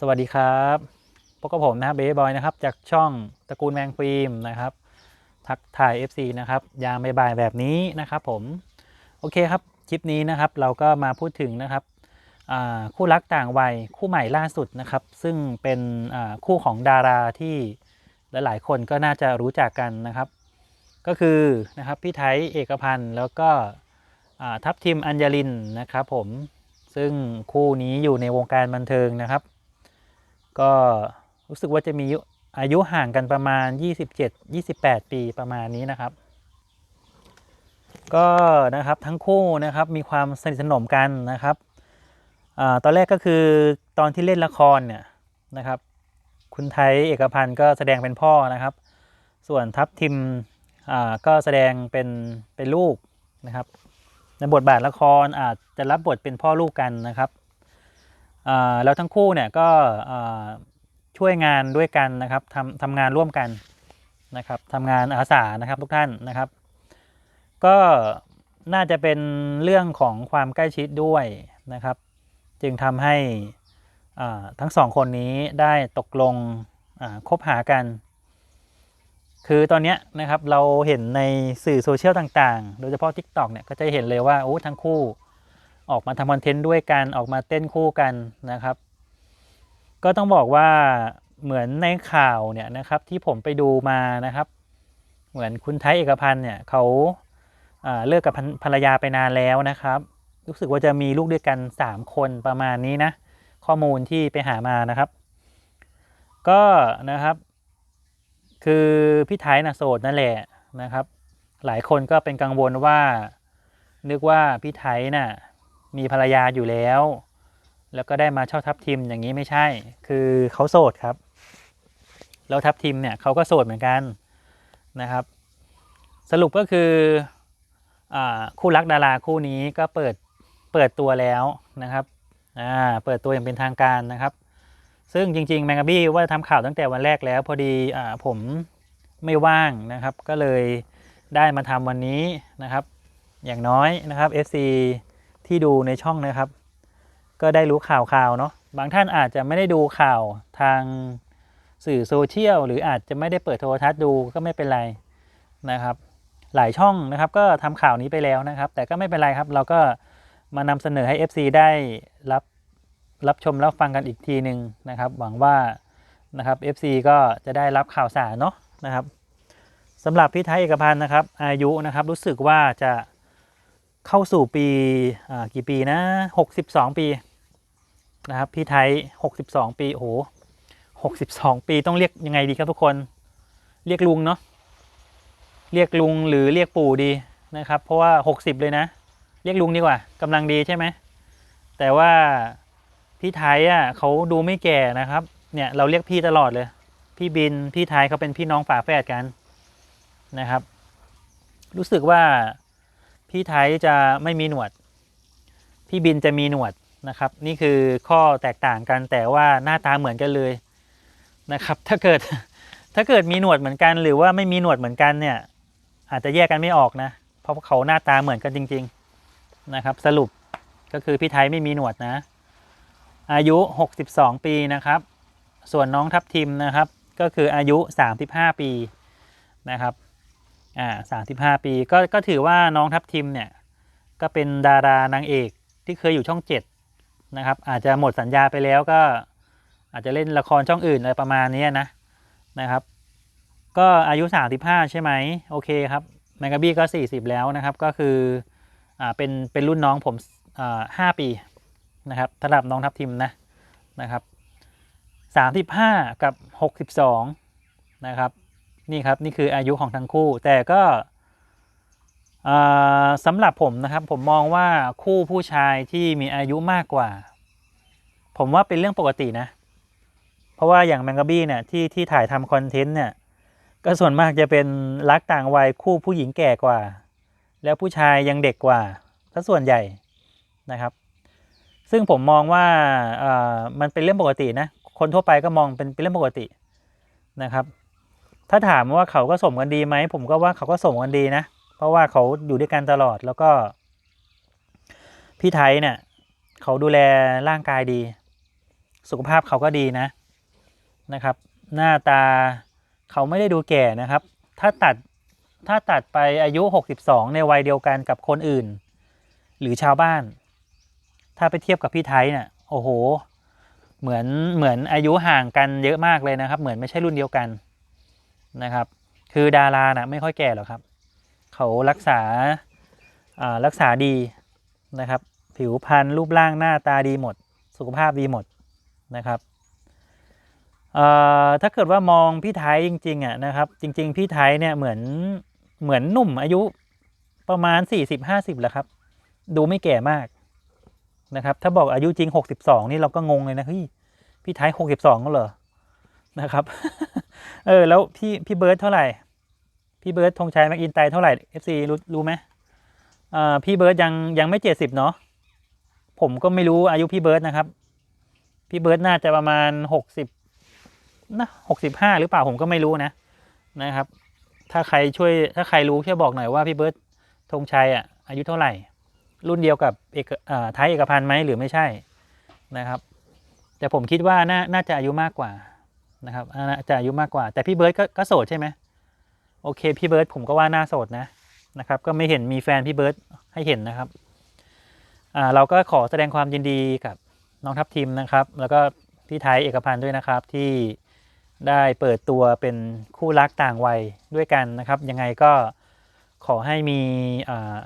สวัสดีครับพบกับผมนะครับเบย์บอยนะครับ จากช่องตระกูลแมงฟิล์มนะครับ ทักทาย FC นะครับ ยามบ่ายแบบนี้นะครับผม โอเคครับ คลิปนี้นะครับ เราก็มาพูดถึงนะครับคู่รักต่างวัยคู่ใหม่ล่าสุดนะครับ ซึ่งเป็นคู่ของดาราที่หลายๆ คนก็น่าจะรู้จักกันนะครับ ก็คือนะครับพี่ไทยเอกพันธ์แล้วก็ทัพทิมอัญญลินนะครับผมซึ่งคู่นี้อยู่ในวงการบันเทิงนะครับ ก็รู้สึกว่าจะมีอายุห่างกันประมาณ 27-28 ปีประมาณนี้นะครับ ก็นะครับทั้งคู่นะครับมีความสนิทสนมกันนะครับอตอนแรกก็คือตอนที่เล่นละครเนี่ยนะครับ คุณไทยเอกพันธ์ก็แสดงเป็นพ่อนะครับ ส่วนทัพทิมก็แสดงเป็นเป็นลูกนะครับในบทบาทละครอาจจะรับบทเป็นพ่อลูกกันนะครับ แล้วทั้งคู่เนี่ยก็ช่วยงานด้วยกันนะครับทำทำงานร่วมกันนะครับทำงานอาสานะครับทุกท่านนะครับ ก็น่าจะเป็นเรื่องของความใกล้ชิดด้วยนะครับ จึงทำให้ทั้งสองคนนี้ได้ตกลงคบหากัน คือตอนนี้นะครับเราเห็นในสื่อโซเชียลต่างๆ โดยเฉพาะ TikTok เนี่ยก็จะเห็นเลยว่าโอ้ทั้งคู่ ออกมาทำคอนเทนต์ด้วยกันออกมาเต้นคู่กันนะครับ ก็ต้องบอกว่าเหมือนในข่าวเนี่ยนะครับที่ผมไปดูมานะครับ เหมือนคุณไทยเอกพันธ์เนี่ยเขาอ่าเลิกกับภรรยาไปนานแล้วนะครับรู้สึกว่าจะมีลูกด้วยกัน 3 คนประมาณนี้นะ ข้อมูลที่ไปหามานะครับ ก็นะครับ คือพี่ไทยนะโสดนั่นแหละนะครับ หลายคนก็เป็นกังวลว่านึกว่าพี่ไทยน่ะ มีภรรยาอยู่แล้ว แล้วก็ได้มาเช่าทับทิมอย่างนี้ไม่ใช่ คือเขาโสดครับ แล้วทับทิมเนี่ยเขาก็โสดเหมือนกันนะครับ สรุปก็คืออคู่รักดาราคู่นี้ก็เปิดเปิดตัวแล้วนะครับเปิดตัวอย่างเป็นทางการนะครับ ซึ่งจริง ๆ แมงกะบี้ว่าทำข่าวตั้งแต่วันแรกแล้ว พอดีอผมไม่ว่างนะครับ ก็เลยได้มาทำวันนี้นะครับ อย่างน้อยนะครับ FC ที่ดูในช่องนะครับ ก็ได้รู้ข่าวข่าวๆเนาะบางท่านอาจจะไม่ได้ดูข่าวทางสื่อโซเชียลหรืออาจจะไม่ได้เปิดโทรทัศน์ดูก็ไม่เป็นไรนะครับ หลายช่องนะครับ ก็ทำข่าวนี้ไปแล้วนะครับ แต่ก็ไม่เป็นไรครับ เราก็มานำเสนอให้ FC ได้รับรับชมรับฟังกันอีกทีหนึ่งนะครับ หวังว่านะครับ FC ก็จะได้รับข่าวสารเนาะนะครับสำหรับพี่ไทยเอกพันธ์นะครับ อายุนะครับรู้สึกว่าจะ เข้าสู่ปีกี่ปีนะ 62 ปีนะครับพี่ไทย 62 ปีโอ้โห62 ปีต้องเรียกยังไงดีครับทุกคน เรียกลุงเนาะเรียกลุงหรือเรียกปู่ดีนะครับ เพราะว่า 60 เลยนะ เรียกลุงดีกว่ากำลังดีใช่ไหมแต่ว่าพี่ไทยอะเขาดูไม่แก่นะครับ เนี่ยเราเรียกพี่ตลอดเลย พี่บินพี่ไทยเขาเป็นพี่น้องฝาแฝดกันนะครับ รู้สึกว่า พี่ไทยจะไม่มีหนวด พี่บินจะมีหนวดนะครับ นี่คือข้อแตกต่างกันแต่ว่าหน้าตาเหมือนกันเลยนะครับ ถ้าเกิดถ้าเกิดมีหนวดเหมือนกัน หรือว่าไม่มีหนวดเหมือนกันเนี่ย อาจจะแยกกันไม่ออกนะ เพราะเขาหน้าตาเหมือนกันจริง ๆนะครับ สรุปก็คือพี่ไทยไม่มีหนวดนะ อายุ 62 ปีนะครับ ส่วนน้องทัพทิมนะครับ ก็คืออายุ 35 ปีนะครับ อ่า35ปีก็ก็ถือว่าน้องทัพทิมเนี่ยก็เป็นดารานางเอกที่เคยอยู่ช่อง7นะครับอาจจะหมดสัญญาไปแล้วก็อาจจะเล่นละครช่องอื่นอะไรประมาณนี้นะนะครับ ก็อายุ 35 ใช่ไหมโอเคครับแมงกะบี้ก็ 40 แล้วนะครับก็คืออ่าเป็นเป็นรุ่นน้องผมอ่า5ปีนะครับสำหรับน้องทัพทิมนะนะครับ 35 กับ 62 นะครับ นี่ครับนี่คืออายุของทั้งคู่ แต่ก็สำหรับผมนะครับผมมองว่าคู่ผู้ชายที่มีอายุมากกว่า ผมว่าเป็นเรื่องปกตินะ เพราะว่าอย่างแมงกะบี้เนี่ยที่ที่ถ่ายทำคอนเทนต์เนี่ยก็ส่วนมากจะเป็นรักต่างวัยคู่ผู้หญิงแก่กว่า แล้วผู้ชายยังเด็กกว่าถ้าส่วนใหญ่นะครับ ซึ่งผมมองว่ามันเป็นเรื่องปกตินะคนทั่วไปก็มองเป็นเป็นเรื่องปกตินะครับ ถ้าถามว่าเขาก็สมกันดีไหมผมก็ว่าเขาก็สมกันดีนะ เพราะว่าเขาอยู่ด้วยกันตลอดแล้วก็ พี่ไทยเนี่ยเขาดูแลร่างกายดี สุขภาพเขาก็ดีนะนะครับ หน้าตาเขาไม่ได้ดูแก่นะครับ ถ้าตัดถ้าตัดไปอายุ 62 ในวัยเดียวกันกับคนอื่น หรือชาวบ้าน ถ้าไปเทียบกับพี่ไทยเนี่ยโอ้โห เหมือนเหมือนอายุห่างกันเยอะมากเลยนะครับ เหมือนไม่ใช่รุ่นเดียวกัน นะครับ คือดารานะไม่ค่อยแก่หรอกครับ เขารักษาอ่ารักษาดีนะครับ ผิวพรรณรูปร่างหน้าตาดีหมด สุขภาพดีหมดนะครับเอ่อถ้าเกิดว่ามองพี่ไทยจริงๆอะนะครับ จริง ๆ พี่ไทยเนี่ยเหมือนเหมือนหนุ่มอายุประมาณ 40-50แหละครับ ดูไม่แก่มากนะครับ ถ้าบอกอายุจริง 62 นี่เราก็งงเลยนะเฮ้ยพี่ไทย 62ก็เหรอ นะครับ เออ แล้วพี่พี่เบิร์ดเท่าไหร่ พี่เบิร์ดธงชัยแม็กอินไตเท่าไหร่ FC รู้รู้ไหมอ่าพี่เบิร์ดยังยังไม่เจ็ดสิบเนาะผมก็ไม่รู้อายุพี่เบิร์ดนะครับ พี่เบิร์ดน่าจะประมาณหกสิบนะหกสิบห้าหรือเปล่าผมก็ไม่รู้นะนะครับ ถ้าใครช่วยถ้าใครรู้ช่วยบอกหน่อยว่าพี่เบิร์ดธงชัยอะอายุเท่าไหร่ รุ่นเดียวกับเอกอ่าไทยเอกพันธ์ไหมหรือไม่ใช่นะครับ แต่ผมคิดว่าน่าน่าจะอายุมากกว่า นะครับอาน่าจะอายุมากกว่า แต่พี่เบิร์ดก็ก็โสดใช่ไหมโอเคพี่เบิร์ดผมก็ว่าน่าโสดนะนะครับ ก็ไม่เห็นมีแฟนพี่เบิร์ดให้เห็นนะครับอ่าเราก็ขอแสดงความยินดีกับน้องทัพทีมนะครับ แล้วก็พี่ไทยเอกพันธ์ด้วยนะครับที่ได้เปิดตัวเป็นคู่รักต่างวัยด้วยกันนะครับ ยังไงก็ขอให้มีอ่า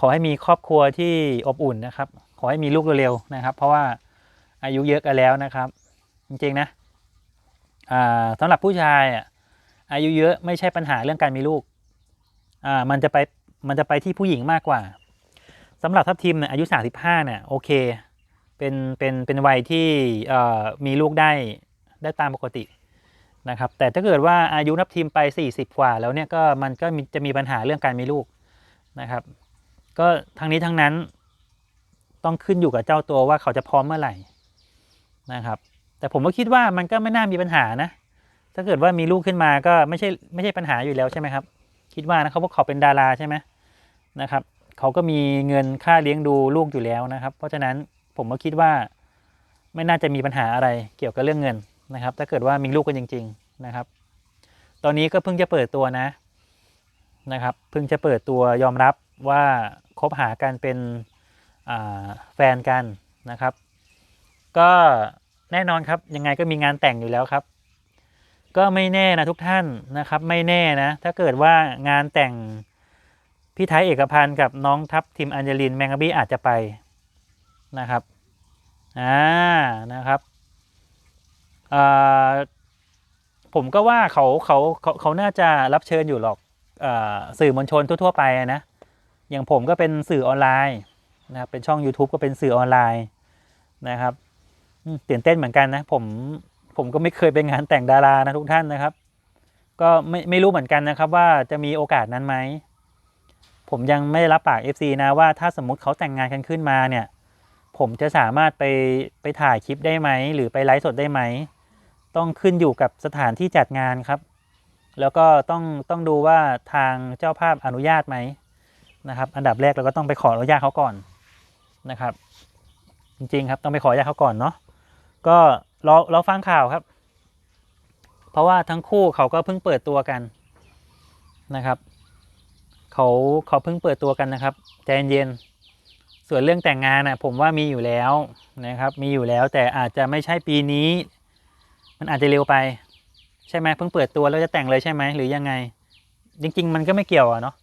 ขอให้มีครอบครัวที่อบอุ่นนะครับ ขอให้มีลูกเร็วๆนะครับ เพราะว่าอายุเยอะกันแล้วนะครับ จริงๆนะ สำหรับผู้ชายอายุเยอะไม่ใช่ปัญหาเรื่องการมีลูกมันจะไปมันจะไปที่ผู้หญิงมากกว่าสำหรับทัพทีมเนี่ยอายุ 35เนี่ยโอเคเป็นเป็นเป็นวัยที่มีลูกได้ได้ตามปกตินะครับแต่ถ้าเกิดว่าอายุทัพทีมไป 40 กว่าแล้วเนี่ยก็มันก็จะมีปัญหาเรื่องการมีลูกนะครับ ก็ทั้งนี้ทั้งนั้นต้องขึ้นอยู่กับเจ้าตัวว่าเขาจะพร้อมเมื่อไหร่นะครับ แต่ผมก็คิดว่ามันก็ไม่น่ามีปัญหานะ ถ้าเกิดว่ามีลูกขึ้นมาก็ไม่ใช่ไม่ใช่ปัญหาอยู่แล้วใช่ไหมครับ คิดว่านะครับเพราะเขาเป็นดาราใช่ไหมนะครับเขาก็มีเงินค่าเลี้ยงดูลูกอยู่แล้วนะครับ เพราะฉะนั้นผมก็คิดว่าไม่น่าจะมีปัญหาอะไรเกี่ยวกับเรื่องเงินนะครับ ถ้าเกิดว่ามีลูกกันจริง ๆนะครับ ตอนนี้ก็เพิ่งจะเปิดตัวนะนะครับ เพิ่งจะเปิดตัวยอมรับว่าคบหากันเป็นแฟนกันนะครับ ก็ แน่นอนครับ ยังไงก็มีงานแต่งอยู่แล้วครับ ก็ไม่แน่นะทุกท่านนะครับ ไม่แน่นะ ถ้าเกิดว่างานแต่งพี่ไทยเอกพันธ์กับน้องทัพทีมอัญญลินแมงกะบี้อาจจะไปนะครับอ่านะครับผมก็ว่าเขาเขาเขาเขาน่าจะรับเชิญอยู่หรอกอสื่อมวลชนทั่ว ๆ ไปนะอย่างผมก็เป็นสื่อออนไลน์นะครับเป็นช่อง YouTube ก็เป็นสื่อออนไลน์นะครับ ตื่นเต้นเหมือนกันนะผมผมก็ไม่เคยไปงานแต่งดารานะทุกท่านนะครับ ก็ไม่ไม่รู้เหมือนกันนะครับ ว่าจะมีโอกาสนั้นไหมผมยังไม่รับปาก FC นะว่าถ้าสมมุติเขาแต่งงานกันขึ้นมาเนี่ย ผมจะสามารถไปไปถ่ายคลิปได้ไหม หรือไปไลฟ์สดได้ไหม ต้องขึ้นอยู่กับสถานที่จัดงานครับ แล้วก็ต้องต้องดูว่าทางเจ้าภาพอนุญาตไหมนะครับ อันดับแรกเราก็ต้องไปขออนุญาตเขาก่อนนะครับ จริงๆครับต้องไปขออนุญาตเขาก่อนเนาะ ก็รอรอฟังข่าวครับ เพราะว่าทั้งคู่เขาก็เพิ่งเปิดตัวกันนะครับ เขาเขาเพิ่งเปิดตัวกันนะครับใจเย็นส่วนเรื่องแต่งงานนะผมว่ามีอยู่แล้วนะครับ มีอยู่แล้วแต่อาจจะไม่ใช่ปีนี้ มันอาจจะเร็วไป ใช่ไหมเพิ่งเปิดตัวแล้วจะแต่งเลยใช่ไหมหรือยังไง จริง ๆ มันก็ไม่เกี่ยวอะเนาะ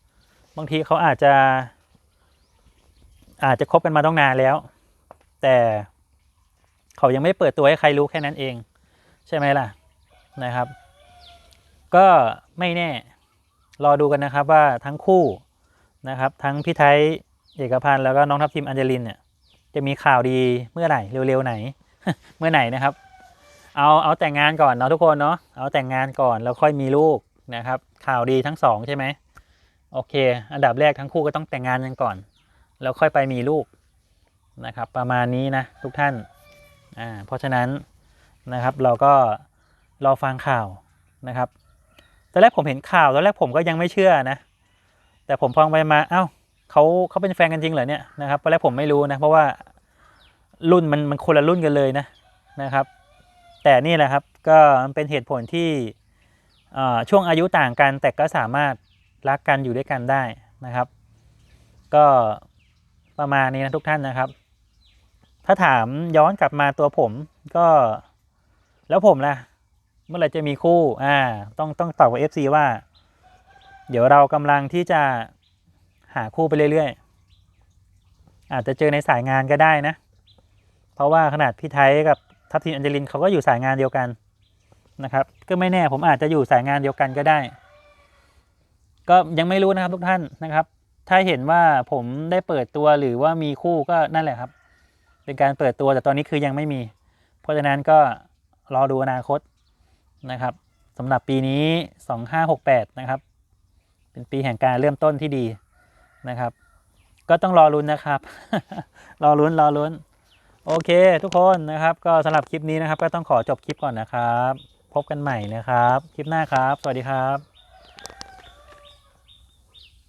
บางทีเขาอาจจะ อาจจะคบกันมาต้องนานแล้ว แต่ เขายังไม่เปิดตัวให้ใครรู้แค่นั้นเอง ใช่ไหมล่ะนะครับ ก็ไม่แน่รอดูกันนะครับว่าทั้งคู่นะครับ ทั้งพี่ไทยเอกพันธ์แล้วก็น้องทัพทีมอัญญลินเนี่ยจะมีข่าวดีเมื่อไหร่เร็วๆไหน เมื่อไหร่นะครับ เอาเอาแต่งงานก่อนเนาะทุกคนเนาะเอาแต่งงานก่อนแล้วค่อยมีลูกนะครับ ข่าวดีทั้งสองใช่ไหมโอเค อันดับแรกทั้งคู่ก็ต้องแต่งงานกันก่อน แล้วค่อยไปมีลูกนะครับ ประมาณนี้นะทุกท่าน อ่าเพราะฉะนั้นนะครับเราก็รอฟังข่าวนะครับตอนแรกผมเห็นข่าวตอนแรกผมก็ยังไม่เชื่อนะ แต่ผมฟังไปมาเอ้าเขาเขาเป็นแฟนกันจริงเหรอเนี่ยนะครับตอนแรกผมไม่รู้นะเพราะว่ารุ่นมันมันคนละรุ่นกันเลยนะนะครับ แต่นี่แหละครับก็มันเป็นเหตุผลที่ช่วงอายุต่างกันแต่ก็สามารถรักกันอยู่ด้วยกันได้นะครับ ก็ประมาณนี้นะทุกท่านนะครับ ถ้าถามย้อนกลับมาตัวผมก็ แล้วผมล่ะ เมื่อไรจะมีคู่อ่าต้องต้องตอบกับ FC ว่า เดี๋ยวเรากำลังที่จะหาคู่ไปเรื่อยๆ อาจจะเจอในสายงานก็ได้นะ เพราะว่าขนาดพี่ไทยกับทัพทีมอัญจลินเขาก็อยู่สายงานเดียวกันนะครับ ก็ไม่แน่ผมอาจจะอยู่สายงานเดียวกันก็ได้ ก็ยังไม่รู้นะครับทุกท่านนะครับ ถ้าเห็นว่าผมได้เปิดตัวหรือว่ามีคู่ก็นั่นแหละครับ เป็นการเปิดตัวแต่ตอนนี้คือยังไม่มี เพราะฉะนั้นก็รอดูอนาคตนะครับสำหรับปีนี้ 2568 นะครับ เป็นปีแห่งการเริ่มต้นที่ดีนะครับ ก็ต้องรอลุ้นนะครับ รอลุ้นรอลุ้น โอเค ทุกคนนะครับ ก็สำหรับคลิปนี้นะครับ ก็ต้องขอจบคลิปก่อนนะครับ พบกันใหม่นะครับ คลิปหน้าครับ สวัสดีครับ